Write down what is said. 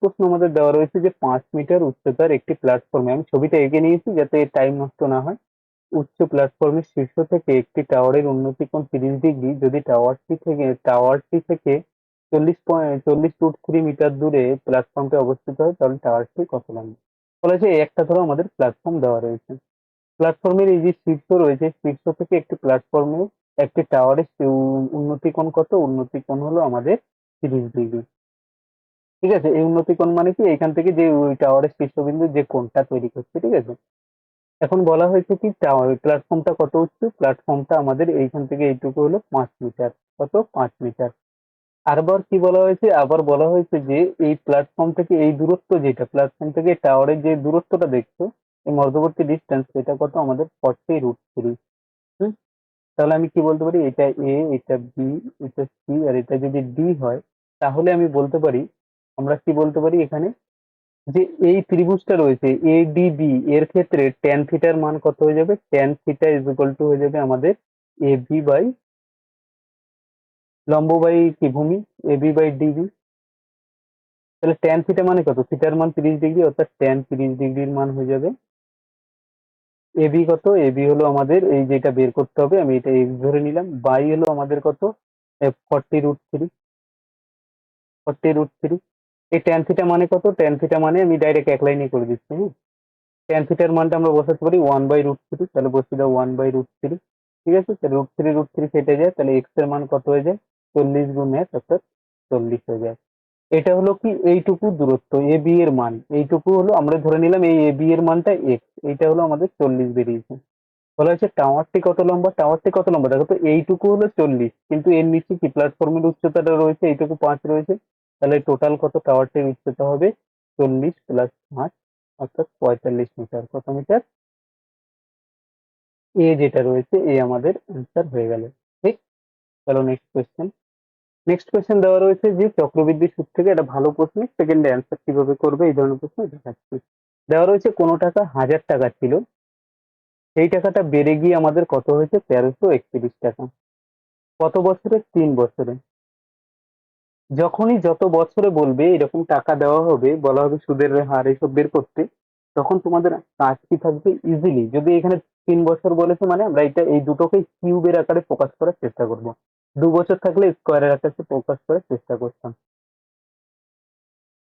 প্রশ্ন আমাদের দেওয়া রয়েছে যে পাঁচ মিটার উচ্চতার একটি প্ল্যাটফর্মে আমি ছবিটা এঁকে নিয়েছি যাতে টাইম নষ্ট না হয়। উচ্চ প্ল্যাটফর্মের শীর্ষ থেকে একটি টাওয়ারের উন্নতি কোণ তিরিশ ডিগ্রি যদি টাওয়ারটি থেকে টাওয়ারটি থেকে চল্লিশ পয়েন্ট চল্লিশ ফুট থ্রি মিটার দূরে প্ল্যাটফর্মটি অবস্থিত হয়, তাহলে টাওয়ারটি কত বলা হয়েছে এই একটা ধরো আমাদের প্ল্যাটফর্ম দেওয়া রয়েছে। প্ল্যাটফর্মের এই যে শীর্ষ রয়েছে, শীর্ষ থেকে একটি প্ল্যাটফর্মে একটি টাওয়ারের উন্নতি কোণ কত? উন্নতি কোণ হলো আমাদের তিরিশ ডিগ্রি ঠিক আছে? এই উন্নতি কোণ মানে কি? এখান থেকে যে ওই টাওয়ারের শীর্ষবিন্দু যে কোণটা তৈরি করছে, ঠিক আছে? এখন বলা হয়েছে কি টাওয়ার প্ল্যাটফর্মটা কত উচ্চ? প্ল্যাটফর্মটা আমাদের এইখান থেকে এইটুকু হলো পাঁচ মিটার। কত? পাঁচ মিটার। আরবার কি বলা হয়েছে? আবার বলা হয়েছে যে এই প্ল্যাটফর্ম থেকে এই দূরত্ব যেটা প্ল্যাটফর্ম থেকে টাওয়ারের যে দূরত্বটা দেখছ, এই মধ্যবর্তী ডিস্টেন্স এটা কত? আমাদের ফর্টি রুট থ্রি তাহলে আমি কি বলতে পারি? এটা এ এটা বি এটা সি আর এটা যদি ডি হয়, তাহলে আমি বলতে পারি আমরা কি বলতে পারি এখানে? যে এই ত্রিভুজটা রয়েছে এ বি এর ক্ষেত্রে ট্যান থিটার মান কত হয়ে যাবে? Tan theta is equal to হয়ে যাবে আমাদের এ বি বাই লম্ব বাই কি, ভূমি? এ বি বাই ডিবি তাহলে ট্যান থিটা মানে কত? থিটার মান তিরিশ ডিগ্রি, অর্থাৎ ট্যান তিরিশ ডিগ্রির মান হয়ে যাবে। এ বি কত? এ বি হলো আমাদের, এই যেটা বের করতে হবে, আমি এটা এক্স ধরে নিলাম। বাই হলো আমাদের কত? Forty root three forty root three এই ট্যান থিটা মানে কত? ট্যান থিটা মানে আমি ডাইরেক্ট এক লাইনে করে দিচ্ছি ট্যান থিটার মানটা আমরা বসাতে পারি ওয়ান বাই রুট থ্রি তাহলে বসিয়ে দাও ওয়ান বাই রুট থ্রি ঠিক আছে? তাহলে রুট থ্রি রুট থ্রি কেটে যায়, তাহলে এক্সের মান কত হয়ে যায়? চল্লিশ গুণ এক, অর্থাৎ চল্লিশ হয়ে যায়। এটা হলো কি? এইটুকু দূরত্ব, এ, বি এর মান। এইটুকু হলো, আমরা ধরে নিলাম এই এ, বি এর মানটা এক্স এইটা হলো আমাদের চল্লিশ বেরিয়েছে। বলা হচ্ছে টাওয়ারটি কত লম্বা? টাওয়ারটি কত লম্বা? দেখো তো এইটুকু হলো চল্লিশ, কিন্তু এর নিচে কি প্ল্যাটফর্মের উচ্চতাটা রয়েছে? এইটুকু পাঁচ রয়েছে। তাহলে টোটাল কত টাওয়ারটির উচ্চতা হবে? চল্লিশ প্লাস পাঁচ অর্থাৎ পঁয়তাল্লিশ মিটার কত মিটার এ যেটা রয়েছে এ আমাদের অ্যান্সার হয়ে গেল। ঠিক? চলো নেক্সট কোয়েশ্চেন নেক্সট কোয়েশ্চেন দেওয়া রয়েছে যে চক্রবৃদ্ধি সুদ থেকে এটা ভালো প্রশ্ন সেকেন্ড অ্যান্সার কীভাবে করবে? এই ধরনের প্রশ্ন দেখাচ্ছি। দেওয়া রয়েছে কোনো টাকা হাজার টাকা ছিল। সেই টাকাটা বেড়ে গিয়ে আমাদের কত হয়েছে? তেরোশো একত্রিশ টাকা। কত বছরে? তিন বছরে। যখনই যত বছরে বলবে এরকম টাকা দেওয়া হবে, বলা হবে সুদের হার এসব বের করতে, তখন তোমাদের কাজ কি থাকবে ইজিলি যদি এখানে তিন বছর বলেছে মানে আমরা এটা, এই দুটোকে কিউবের আকারে প্রকাশ করার চেষ্টা করব। দু বছর থাকলে স্কোয়ারের আকারে প্রকাশ করার চেষ্টা করতাম।